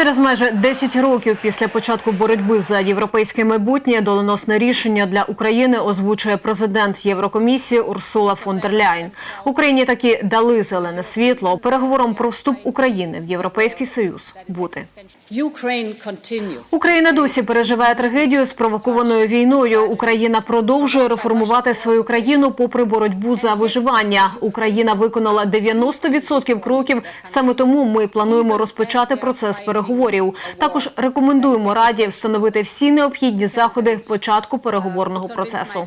Через майже 10 років після початку боротьби за європейське майбутнє доленосне рішення для України озвучує президент Єврокомісії Урсула фон дер Ляйн. Україні таки дали зелене світло переговорам про вступ України в Європейський Союз бути. Україна досі переживає трагедію спровокованою війною. Україна продовжує реформувати свою країну попри боротьбу за виживання. Україна виконала 90% кроків. Саме тому ми плануємо розпочати процес переговорів. Також рекомендуємо Раді встановити всі необхідні заходи початку переговорного процесу.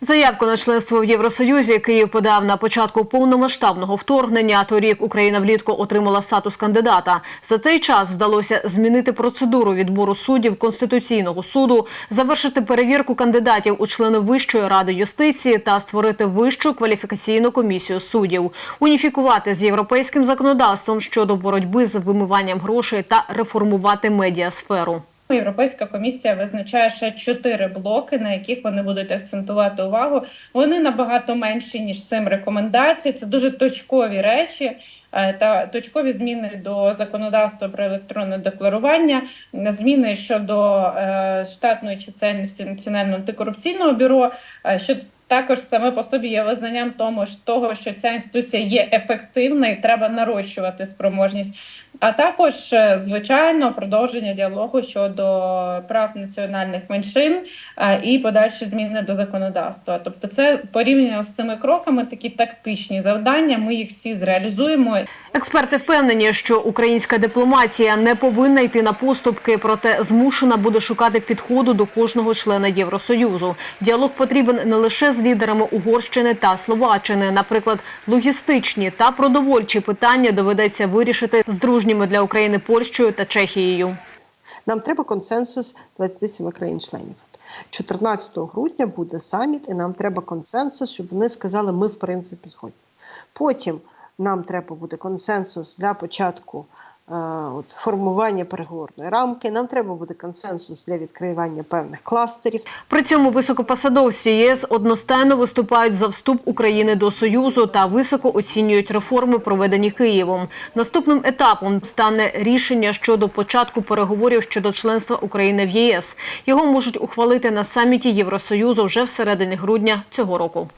Заявку на членство в Євросоюзі Київ подав на початку повномасштабного вторгнення. Торік Україна влітку отримала статус кандидата. За цей час вдалося змінити процедуру відбору суддів Конституційного суду, завершити перевірку кандидатів у члени Вищої ради юстиції та створити вищу кваліфікаційну комісію суддів, уніфікувати з європейським законодавством щодо боротьби з вимиванням грошей та реформувати медіасферу. Європейська комісія визначає ще чотири блоки, на яких вони будуть акцентувати увагу. Вони набагато менші ніж сім рекомендацій. Це дуже точкові речі е, та точкові зміни до законодавства про електронне декларування, зміни щодо е, штатної чисельності Національного антикорупційного бюро. е, що також саме по собі є визнанням тому ж того, що ця інституція є ефективна і треба нарощувати спроможність. А також, е, звичайно, продовження діалогу щодо прав національних меншин е, і подальші зміни до законодавства. Тобто, це порівняно з цими кроками такі тактичні завдання. Ми їх всі зреалізуємо. Експерти впевнені, що українська дипломатія не повинна йти на поступки, проте змушена буде шукати підходу до кожного члена Євросоюзу. Діалог потрібен не лише з лідерами Угорщини та Словаччини. Наприклад, логістичні та продовольчі питання доведеться вирішити з дружніми для України Польщею та Чехією. Нам треба консенсус 27 країн-членів. 14 грудня буде саміт, і нам треба консенсус, щоб вони сказали, ми в принципі згодні. Потім нам треба буде консенсус для початку от, формування переговорної рамки. Нам треба буде консенсус для відкривання певних кластерів. При цьому високопосадовці ЄС одностайно виступають за вступ України до Союзу та високо оцінюють реформи, проведені Києвом. Наступним етапом стане рішення щодо початку переговорів щодо членства України в ЄС. Його можуть ухвалити на саміті Євросоюзу вже всередині грудня цього року.